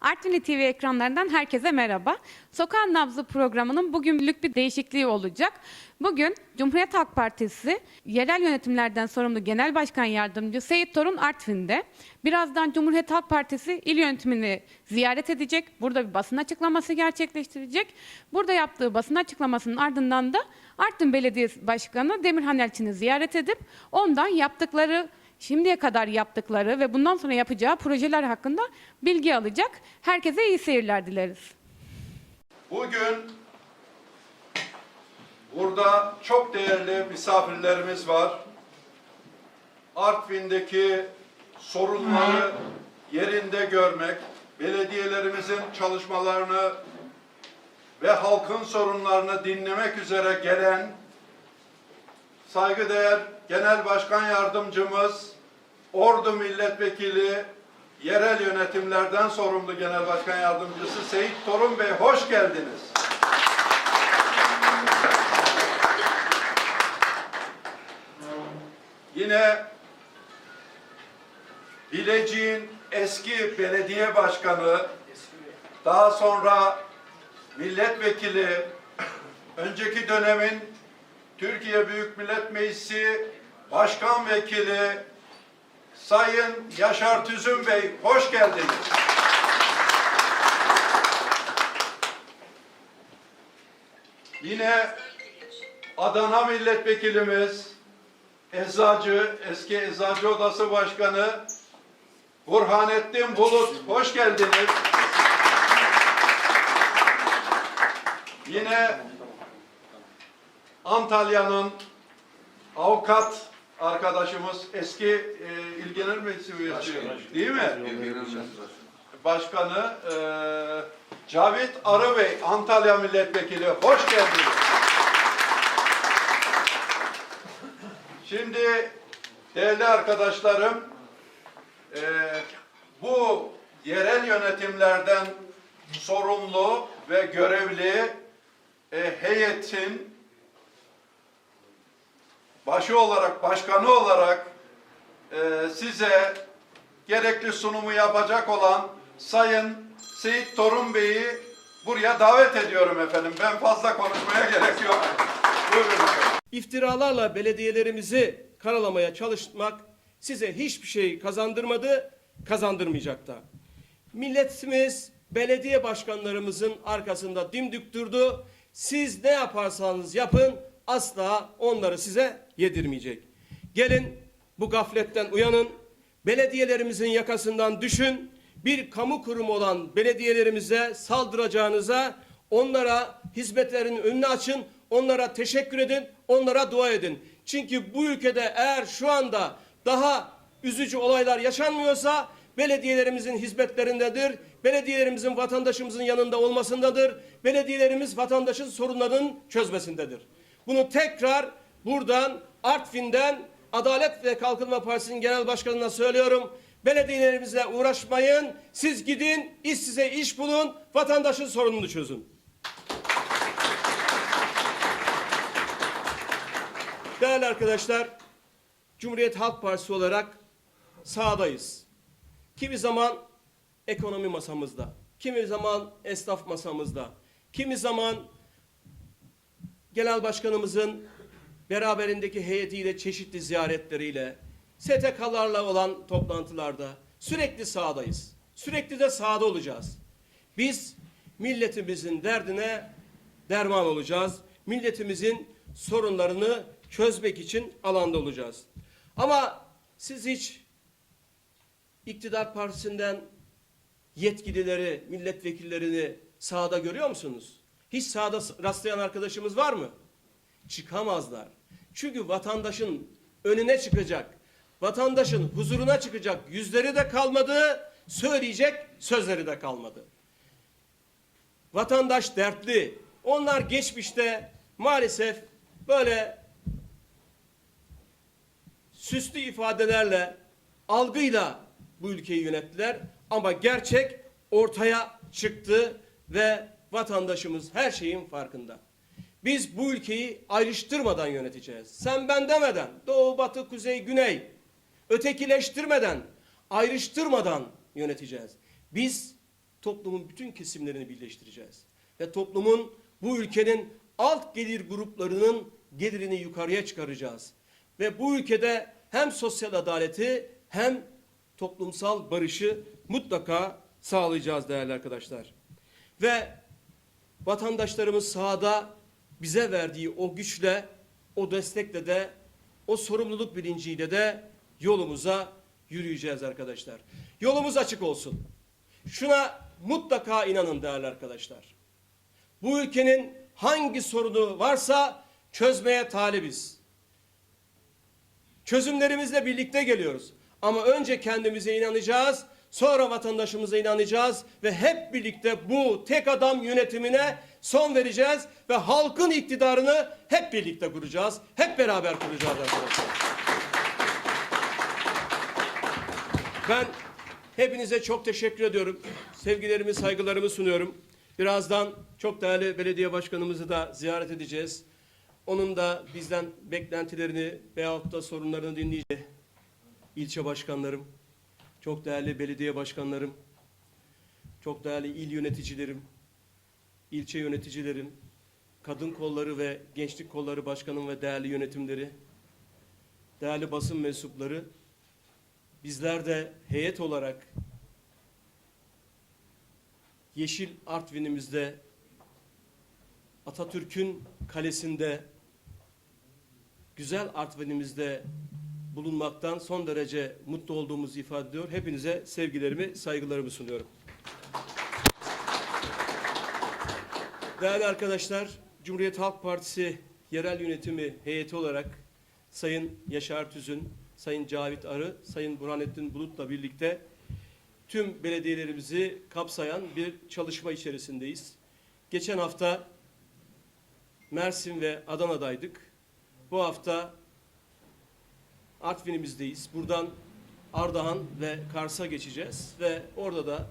Artvin TV ekranlarından herkese merhaba. Sokağın Nabzı programının bugünlük bir değişikliği olacak. Bugün Cumhuriyet Halk Partisi yerel yönetimlerden sorumlu Genel Başkan Yardımcısı Seyit Torun Artvin'de. Birazdan Cumhuriyet Halk Partisi il yönetimini ziyaret edecek. Burada bir basın açıklaması gerçekleştirecek. Burada yaptığı basın açıklamasının ardından da Artvin Belediyesi Başkanı Demirhan Elçin'i ziyaret edip ondan yaptıkları şimdiye kadar yaptıkları ve bundan sonra yapacağı projeler hakkında bilgi alacak. Herkese iyi seyirler dileriz. Bugün burada çok değerli misafirlerimiz var. Artvin'deki sorunları yerinde görmek, belediyelerimizin çalışmalarını ve halkın sorunlarını dinlemek üzere gelen saygıdeğer Genel Başkan Yardımcımız, Ordu Milletvekili, yerel yönetimlerden sorumlu Genel Başkan Yardımcısı Seyit Torun Bey hoş geldiniz. Yine Bilecik'in eski belediye başkanı, daha sonra milletvekili, önceki dönemin Türkiye Büyük Millet Meclisi Başkan Vekili Sayın Yaşar Tüzün Bey hoş geldiniz. Yine Adana Milletvekilimiz Eczacı, eski Eczacı Odası Başkanı Burhanettin Bulut hoş geldiniz. Yine Antalya'nın avukat arkadaşımız eski e, İl Genel Meclisi üyesi değil mi? Başkanı e, Cavit Arı Bey Antalya Milletvekili hoş geldiniz. Şimdi değerli arkadaşlarım e, bu yerel yönetimlerden sorumlu ve görevli e, heyetin başı olarak, başkanı olarak e, size gerekli sunumu yapacak olan Sayın Seyit Torun Bey'i buraya davet ediyorum efendim. Ben fazla konuşmaya gerek yok. Buyurun efendim. İftiralarla belediyelerimizi karalamaya çalışmak size hiçbir şey kazandırmadı, kazandırmayacak da. Milletimiz belediye başkanlarımızın arkasında dimdik durdu. Siz ne yaparsanız yapın asla onları size yedirmeyecek. Gelin bu gafletten uyanın. Belediyelerimizin yakasından düşün. Bir kamu kurumu olan belediyelerimize saldıracağınıza onlara hizmetlerin önünü açın. Onlara teşekkür edin. Onlara dua edin. Çünkü bu ülkede eğer şu anda daha üzücü olaylar yaşanmıyorsa belediyelerimizin hizmetlerindedir. Belediyelerimizin vatandaşımızın yanında olmasındadır. Belediyelerimiz vatandaşın sorunlarının çözmesindedir. Bunu tekrar buradan Artvin'den Adalet ve Kalkınma Partisi'nin genel başkanına söylüyorum. Belediyelerimizle uğraşmayın. Siz gidin, iş size iş bulun, vatandaşın sorununu çözün. Değerli arkadaşlar, Cumhuriyet Halk Partisi olarak sahadayız. Kimi zaman ekonomi masamızda, kimi zaman esnaf masamızda, kimi zaman genel başkanımızın beraberindeki heyetiyle çeşitli ziyaretleriyle, STK'larla olan toplantılarda sürekli sahadayız. Sürekli de sahada olacağız. Biz milletimizin derdine derman olacağız. Milletimizin sorunlarını çözmek için alanda olacağız. Ama siz hiç iktidar partisinden yetkilileri, milletvekillerini sahada görüyor musunuz? Hiç sahada rastlayan arkadaşımız var mı? Çıkamazlar. Çünkü vatandaşın önüne çıkacak, vatandaşın huzuruna çıkacak yüzleri de kalmadı, söyleyecek sözleri de kalmadı. Vatandaş dertli. Onlar geçmişte maalesef böyle süslü ifadelerle, algıyla bu ülkeyi yönettiler. Ama gerçek ortaya çıktı ve vatandaşımız her şeyin farkında. Biz bu ülkeyi ayrıştırmadan yöneteceğiz. Sen ben demeden, doğu, batı, kuzey, güney, ötekileştirmeden, ayrıştırmadan yöneteceğiz. Biz toplumun bütün kesimlerini birleştireceğiz. Ve toplumun bu ülkenin alt gelir gruplarının gelirini yukarıya çıkaracağız. Ve bu ülkede hem sosyal adaleti hem toplumsal barışı mutlaka sağlayacağız değerli arkadaşlar. Ve vatandaşlarımız sahada bize verdiği o güçle, o destekle de, o sorumluluk bilinciyle de yolumuza yürüyeceğiz arkadaşlar. Yolumuz açık olsun. Şuna mutlaka inanın değerli arkadaşlar. Bu ülkenin hangi sorunu varsa çözmeye talibiz. Çözümlerimizle birlikte geliyoruz. Ama önce kendimize inanacağız, sonra vatandaşımıza inanacağız ve hep birlikte bu tek adam yönetimine son vereceğiz ve halkın iktidarını hep birlikte kuracağız. Hep beraber kuracağız arkadaşlar. Ben hepinize çok teşekkür ediyorum. Sevgilerimi, saygılarımı sunuyorum. Birazdan çok değerli belediye başkanımızı da ziyaret edeceğiz. Onun da bizden beklentilerini veyahut da sorunlarını dinleyeceğiz. İlçe başkanlarım, çok değerli belediye başkanlarım, çok değerli il yöneticilerim, ilçe yöneticilerim, kadın kolları ve gençlik kolları başkanım ve değerli yönetimleri, değerli basın mensupları, bizler de heyet olarak Yeşil Artvin'imizde Atatürk'ün kalesinde güzel Artvin'imizde bulunmaktan son derece mutlu olduğumuzu ifade ediyor. Hepinize sevgilerimi, saygılarımı sunuyorum. Değerli arkadaşlar, Cumhuriyet Halk Partisi yerel yönetimi heyeti olarak Sayın Yaşar Tüzün, Sayın Cavit Arı, Sayın Burhanettin Bulut'la birlikte tüm belediyelerimizi kapsayan bir çalışma içerisindeyiz. Geçen hafta Mersin ve Adana'daydık. Bu hafta Artvin'imizdeyiz. Buradan Ardahan ve Kars'a geçeceğiz ve orada da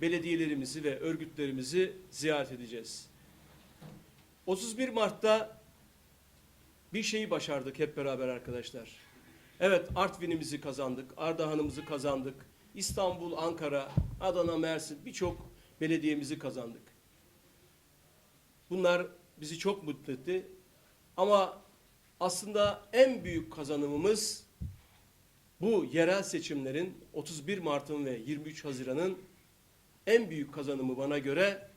belediyelerimizi ve örgütlerimizi ziyaret edeceğiz. 31 Mart'ta bir şeyi başardık hep beraber arkadaşlar. Evet Artvin'imizi kazandık, Ardahan'ımızı kazandık, İstanbul, Ankara, Adana, Mersin birçok belediyemizi kazandık. Bunlar bizi çok mutlu etti. Ama aslında en büyük kazanımımız bu yerel seçimlerin 31 Mart'ın ve 23 Haziran'ın en büyük kazanımı bana göre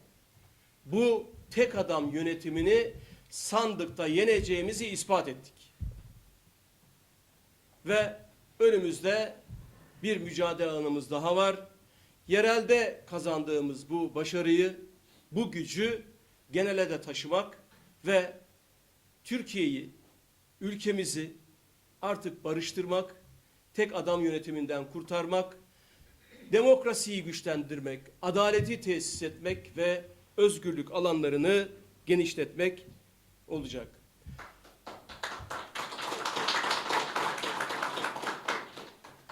bu tek adam yönetimini sandıkta yeneceğimizi ispat ettik. Ve önümüzde bir mücadele alanımız daha var. Yerelde kazandığımız bu başarıyı, bu gücü genele de taşımak ve Türkiye'yi, ülkemizi artık barıştırmak, tek adam yönetiminden kurtarmak, demokrasiyi güçlendirmek, adaleti tesis etmek ve özgürlük alanlarını genişletmek olacak.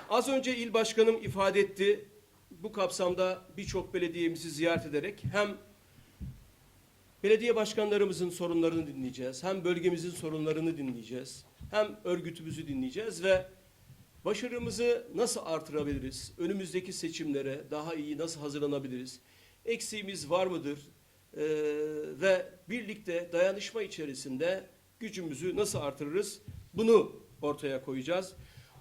Az önce il başkanım ifade etti. Bu kapsamda birçok belediyemizi ziyaret ederek hem belediye başkanlarımızın sorunlarını dinleyeceğiz, hem bölgemizin sorunlarını dinleyeceğiz, hem örgütümüzü dinleyeceğiz ve başarımızı nasıl artırabiliriz, önümüzdeki seçimlere daha iyi nasıl hazırlanabiliriz, eksiğimiz var mıdır Ee, ve birlikte dayanışma içerisinde gücümüzü nasıl artırırız bunu ortaya koyacağız.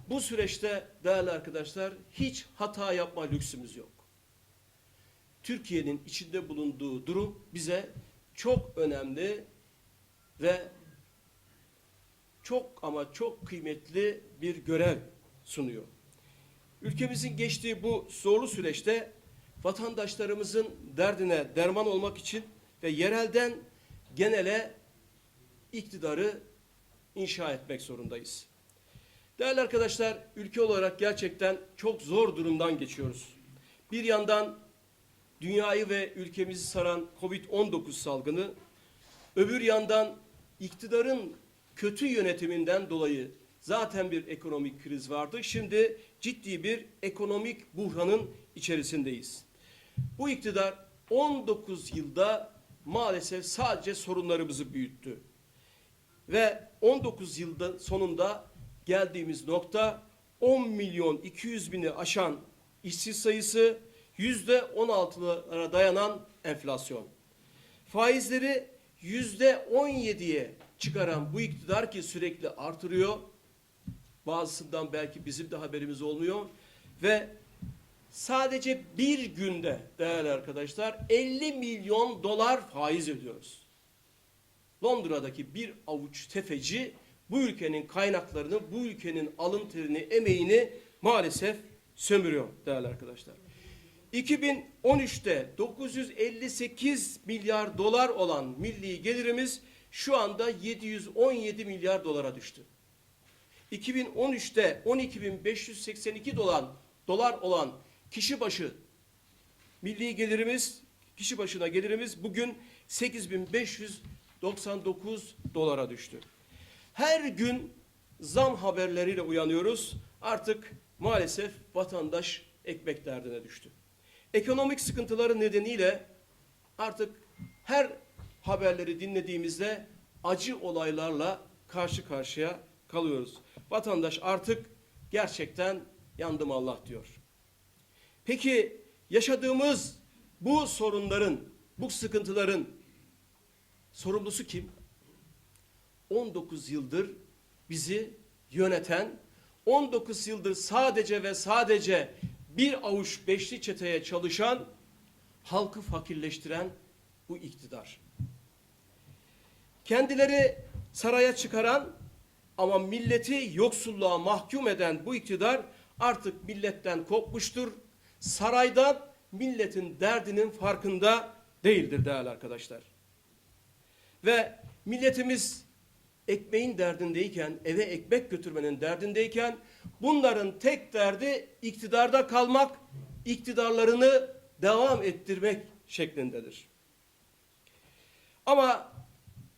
Bu süreçte değerli arkadaşlar hiç hata yapma lüksümüz yok. Türkiye'nin içinde bulunduğu durum bize çok önemli ve çok ama çok kıymetli bir görev sunuyor. Ülkemizin geçtiği bu zorlu süreçte vatandaşlarımızın derdine derman olmak için ve yerelden genele iktidarı inşa etmek zorundayız. Değerli arkadaşlar, ülke olarak gerçekten çok zor durumdan geçiyoruz. Bir yandan dünyayı ve ülkemizi saran Covid-19 salgını, öbür yandan iktidarın kötü yönetiminden dolayı zaten bir ekonomik kriz vardı. Şimdi ciddi bir ekonomik buhranın içerisindeyiz. Bu iktidar 19 yılda maalesef sadece sorunlarımızı büyüttü. Ve 19 yılda sonunda geldiğimiz nokta 10 milyon 200 bini aşan işsiz sayısı, yüzde on altılara dayanan enflasyon. Faizleri yüzde on yediye çıkaran bu iktidar ki sürekli artırıyor. Bazısından belki bizim de haberimiz olmuyor. Ve sadece bir günde değerli arkadaşlar 50 milyon dolar faiz ödüyoruz. Londra'daki bir avuç tefeci bu ülkenin kaynaklarını, bu ülkenin alın terini, emeğini maalesef sömürüyor değerli arkadaşlar. 2013'te 958 milyar dolar olan milli gelirimiz şu anda 717 milyar dolara düştü. 2013'te 12.582 dolar dolar olan kişi başı milli gelirimiz kişi başına gelirimiz bugün 8599 dolara düştü. Her gün zam haberleriyle uyanıyoruz. Artık maalesef vatandaş ekmek derdine düştü. Ekonomik sıkıntıları nedeniyle artık her haberleri dinlediğimizde acı olaylarla karşı karşıya kalıyoruz. Vatandaş artık gerçekten yandım Allah diyor. Peki yaşadığımız bu sorunların, bu sıkıntıların sorumlusu kim? 19 yıldır bizi yöneten, 19 yıldır sadece ve sadece bir avuç beşli çeteye çalışan, halkı fakirleştiren bu iktidar. Kendileri saraya çıkaran ama milleti yoksulluğa mahkum eden bu iktidar artık milletten kopmuştur. Saraydan milletin derdinin farkında değildir değerli arkadaşlar. Ve milletimiz ekmeğin derdindeyken, eve ekmek götürmenin derdindeyken bunların tek derdi iktidarda kalmak, iktidarlarını devam ettirmek şeklindedir. Ama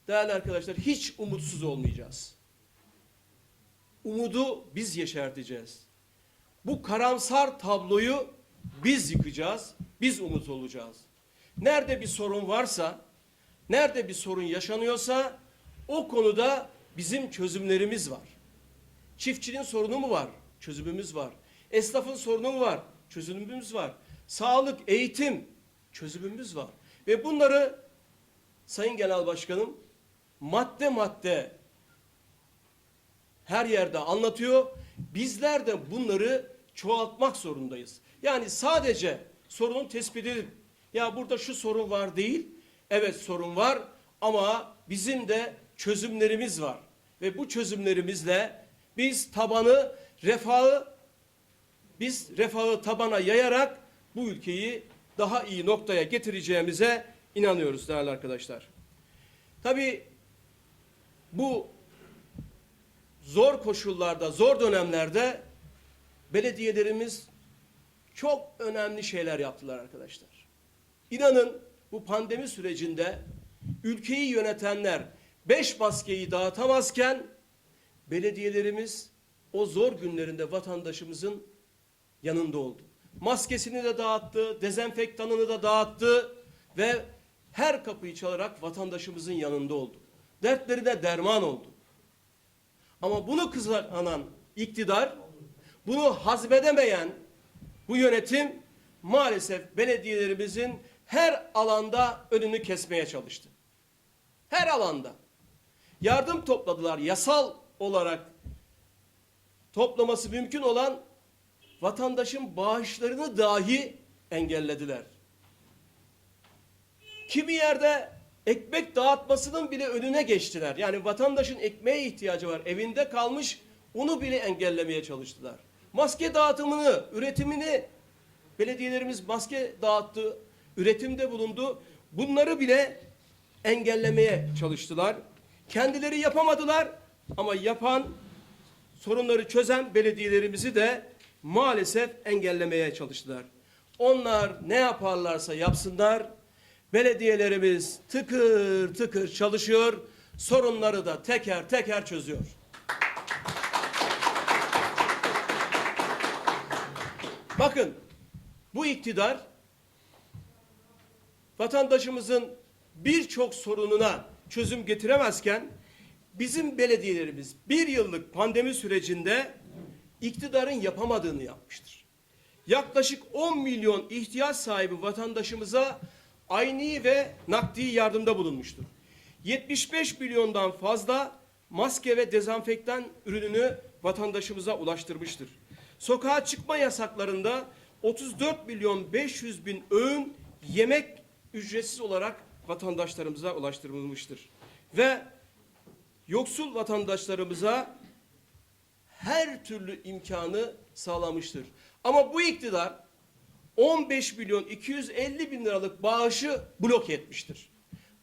değerli arkadaşlar hiç umutsuz olmayacağız. Umudu biz yeşerteceğiz. Bu karamsar tabloyu biz yıkacağız, biz umut olacağız. Nerede bir sorun varsa, nerede bir sorun yaşanıyorsa o konuda bizim çözümlerimiz var. Çiftçinin sorunu mu var? Çözümümüz var. Esnafın sorunu mu var? Çözümümüz var. Sağlık, eğitim çözümümüz var. Ve bunları Sayın Genel Başkanım madde madde her yerde anlatıyor. Bizler de bunları çoğaltmak zorundayız. Yani sadece sorunun tespit edip ya burada şu sorun var değil. Evet sorun var ama bizim de çözümlerimiz var. Ve bu çözümlerimizle biz tabanı, refahı biz refahı tabana yayarak bu ülkeyi daha iyi noktaya getireceğimize inanıyoruz değerli arkadaşlar. Tabii bu zor koşullarda, zor dönemlerde belediyelerimiz çok önemli şeyler yaptılar arkadaşlar. İnanın bu pandemi sürecinde ülkeyi yönetenler beş maskeyi dağıtamazken belediyelerimiz o zor günlerinde vatandaşımızın yanında oldu. Maskesini de dağıttı, dezenfektanını da dağıttı ve her kapıyı çalarak vatandaşımızın yanında oldu. Dertlerine derman oldu. Ama bunu kızanan iktidar, bunu hazmedemeyen bu yönetim maalesef belediyelerimizin her alanda önünü kesmeye çalıştı. Her alanda. Yardım topladılar yasal olarak toplaması mümkün olan vatandaşın bağışlarını dahi engellediler. Kimi yerde ekmek dağıtmasının bile önüne geçtiler. Yani vatandaşın ekmeğe ihtiyacı var. Evinde kalmış onu bile engellemeye çalıştılar. Maske dağıtımını, üretimini belediyelerimiz maske dağıttı, üretimde bulundu. Bunları bile engellemeye çalıştılar. Kendileri yapamadılar ama yapan, sorunları çözen belediyelerimizi de maalesef engellemeye çalıştılar. Onlar ne yaparlarsa yapsınlar, belediyelerimiz tıkır tıkır çalışıyor, sorunları da teker teker çözüyor. Bakın bu iktidar vatandaşımızın birçok sorununa çözüm getiremezken bizim belediyelerimiz bir yıllık pandemi sürecinde iktidarın yapamadığını yapmıştır. yaklaşık 10 milyon ihtiyaç sahibi vatandaşımıza ayni ve nakdi yardımda bulunmuştur. 75 milyondan fazla maske ve dezenfektan ürününü vatandaşımıza ulaştırmıştır. Sokağa çıkma yasaklarında 34 milyon 500 bin öğün yemek ücretsiz olarak vatandaşlarımıza ulaştırılmıştır. Ve yoksul vatandaşlarımıza her türlü imkanı sağlamıştır. Ama bu iktidar 15 milyon 250 bin liralık bağışı blok etmiştir.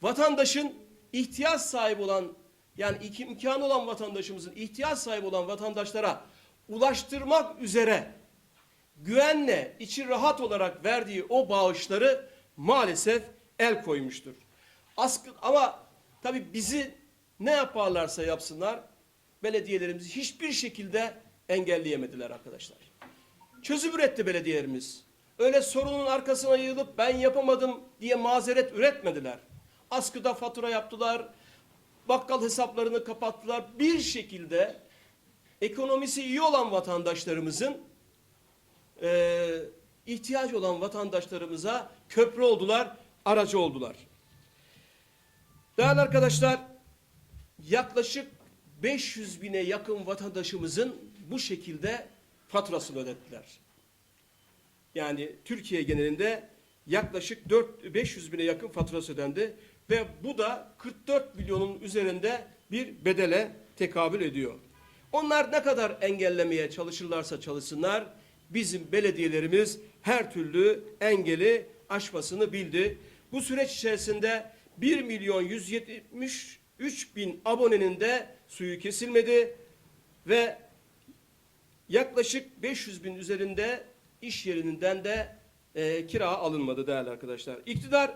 Vatandaşın ihtiyaç sahibi olan yani imkanı olan vatandaşımızın ihtiyaç sahibi olan vatandaşlara ulaştırmak üzere güvenle, içi rahat olarak verdiği o bağışları maalesef el koymuştur. Askı, ama tabii bizi ne yaparlarsa yapsınlar belediyelerimizi hiçbir şekilde engelleyemediler arkadaşlar. Çözüm üretti belediyelerimiz. Öyle sorunun arkasına yığılıp ben yapamadım diye mazeret üretmediler. Askıda fatura yaptılar, bakkal hesaplarını kapattılar. Bir şekilde ekonomisi iyi olan vatandaşlarımızın e, ihtiyacı olan vatandaşlarımıza köprü oldular, aracı oldular. Değerli arkadaşlar, yaklaşık 500 bine yakın vatandaşımızın bu şekilde faturasını ödettiler. Yani Türkiye genelinde yaklaşık 4 500 bine yakın faturası ödendi ve bu da 44 milyonun üzerinde bir bedele tekabül ediyor. Onlar ne kadar engellemeye çalışırlarsa çalışsınlar bizim belediyelerimiz her türlü engeli aşmasını bildi. Bu süreç içerisinde 1 milyon 173 bin abonenin de suyu kesilmedi ve yaklaşık 500 bin üzerinde iş yerinden de e, kira alınmadı değerli arkadaşlar. İktidar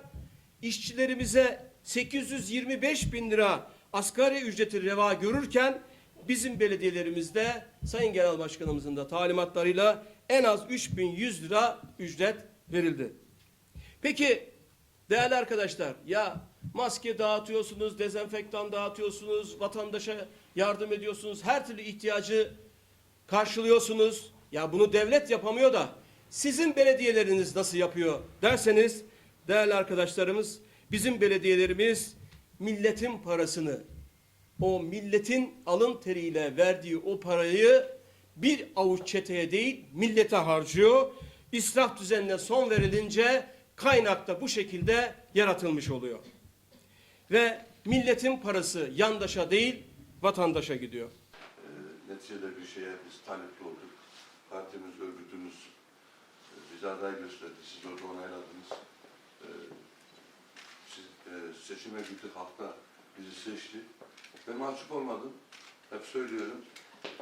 işçilerimize 825 bin lira asgari ücreti reva görürken bizim belediyelerimizde Sayın Genel Başkanımızın da talimatlarıyla en az 3100 lira ücret verildi. Peki değerli arkadaşlar ya maske dağıtıyorsunuz, dezenfektan dağıtıyorsunuz, vatandaşa yardım ediyorsunuz, her türlü ihtiyacı karşılıyorsunuz. Ya bunu devlet yapamıyor da sizin belediyeleriniz nasıl yapıyor derseniz değerli arkadaşlarımız bizim belediyelerimiz milletin parasını o milletin alın teriyle verdiği o parayı bir avuç çeteye değil millete harcıyor. İsraf düzenine son verilince kaynakta bu şekilde yaratılmış oluyor. Ve milletin parası yandaşa değil vatandaşa gidiyor. E, neticede bir şeye biz talepli olduk. Partimiz, örgütümüz e, bize aday gösterdi. Siz orada onayladınız. E, siz, e, seçime gittik, halk da bizi seçti. Ben mahcup olmadım. Hep söylüyorum.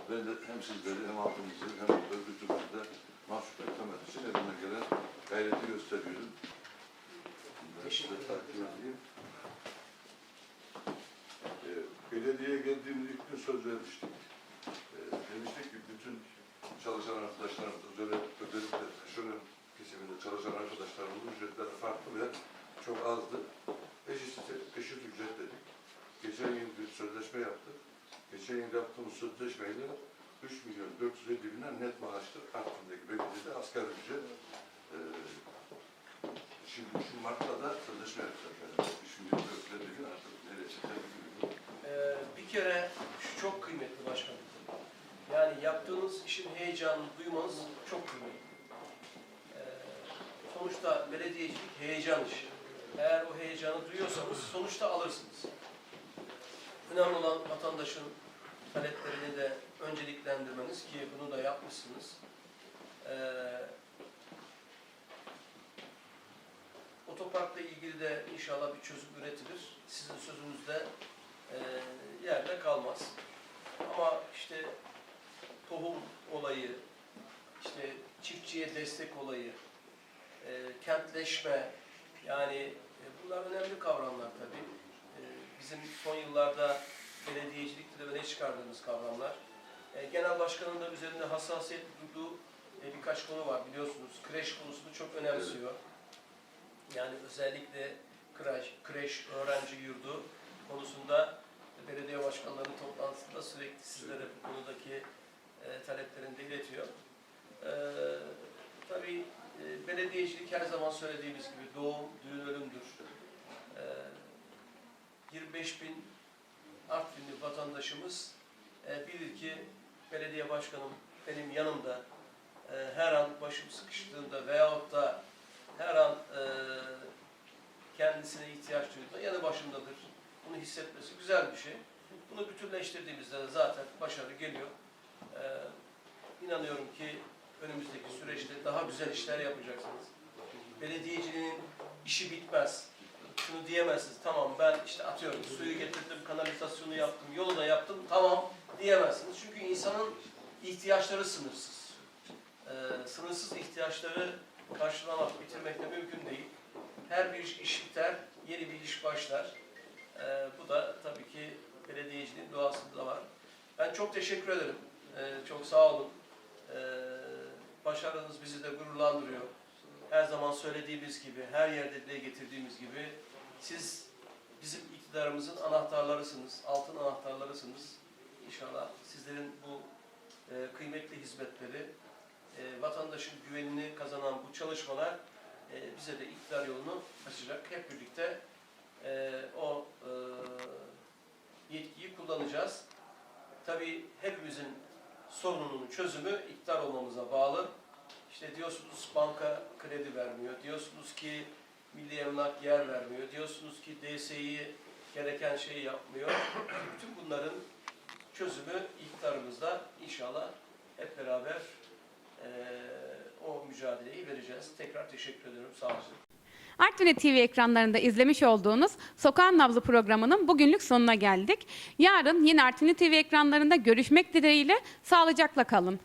Ben de hem sizleri hem halkımızı hem örgütümüzü de mahcup etmemek için elimden gelen gayreti gösteriyorum. Teşekkür ederim. E, belediyeye geldiğimiz ilk gün söz vermiştik. E, demiştik ki bütün çalışan arkadaşlarımız, özellikle, özellikle taşeron kesiminde çalışan arkadaşlarımızın ücretleri farklı ve çok azdı. Eşit, eşit ücret dedik. Geçen yıl bir sözleşme yaptık. Geçen yıl yaptığımız sözleşmeyle 3 milyon 450 binden net maaştır. Artvin'deki belediyede asgari ücret. E, şimdi şu Mart'ta da sözleşme yapacağız. Yani 3 milyon 450 bin artık nereye çıkacak. Ee, bir kere şu çok kıymetli başkanım. Yani yaptığınız işin heyecanını duymanız çok kıymetli. Ee, sonuçta belediyecilik heyecan işi. Eğer o heyecanı duyuyorsanız sonuçta alırsınız. Önemli olan vatandaşın taleplerini de önceliklendirmeniz ki bunu da yapmışsınız. Ee, otoparkla ilgili de inşallah bir çözüm üretilir. Sizin sözünüzde e, yerde kalmaz. Ama işte tohum olayı, işte çiftçiye destek olayı, e, kentleşme yani e, bunlar önemli kavramlar tabii. Bizim son yıllarda belediyecilikte de öne çıkardığımız kavramlar. E, Genel Başkan'ın da üzerinde hassasiyet durduğu e, birkaç konu var biliyorsunuz. Kreş konusunu çok önemsiyor. Yani özellikle kreş, kreş öğrenci yurdu konusunda belediye başkanlarının toplantısında sürekli sizlere bu konudaki e, taleplerini de iletiyor. E, Tabii e, belediyecilik her zaman söylediğimiz gibi doğum, düğün, ölümdür. E, 25 bin Artvinli vatandaşımız e, bilir ki belediye başkanım benim yanımda e, her an başım sıkıştığında veyahut da her an e, kendisine ihtiyaç duyduğunda yanı başımdadır. Bunu hissetmesi güzel bir şey. Bunu bütünleştirdiğimizde de zaten başarı geliyor. E, inanıyorum ki önümüzdeki süreçte daha güzel işler yapacaksınız. Belediyeciliğin işi bitmez. Şunu diyemezsiniz, tamam ben işte atıyorum suyu getirdim, kanalizasyonu yaptım, yolu da yaptım, tamam diyemezsiniz. Çünkü insanın ihtiyaçları sınırsız. Ee, sınırsız ihtiyaçları karşılamak, bitirmek de mümkün değil. Her bir iş, biter, yeni bir iş başlar. Ee, bu da tabii ki belediyeciliğin doğasında var. Ben çok teşekkür ederim. Ee, çok sağ olun. Ee, başarınız bizi de gururlandırıyor. Her zaman söylediğimiz gibi, her yerde dile getirdiğimiz gibi siz bizim iktidarımızın anahtarlarısınız, altın anahtarlarısınız. İnşallah sizlerin bu e, kıymetli hizmetleri, e, vatandaşın güvenini kazanan bu çalışmalar e, bize de iktidar yolunu açacak. Hep birlikte e, o e, yetkiyi kullanacağız. Tabii hepimizin sorununun çözümü iktidar olmamıza bağlı. İşte diyorsunuz banka kredi vermiyor, diyorsunuz ki milli emlak yer vermiyor, diyorsunuz ki DSİ gereken şeyi yapmıyor. Bütün bunların çözümü iktidarımızda inşallah hep beraber eee, o mücadeleyi vereceğiz. Tekrar teşekkür ediyorum. Sağ olun. Artvin TV ekranlarında izlemiş olduğunuz Sokağın Nabzı programının bugünlük sonuna geldik. Yarın yine Artvin TV ekranlarında görüşmek dileğiyle sağlıcakla kalın.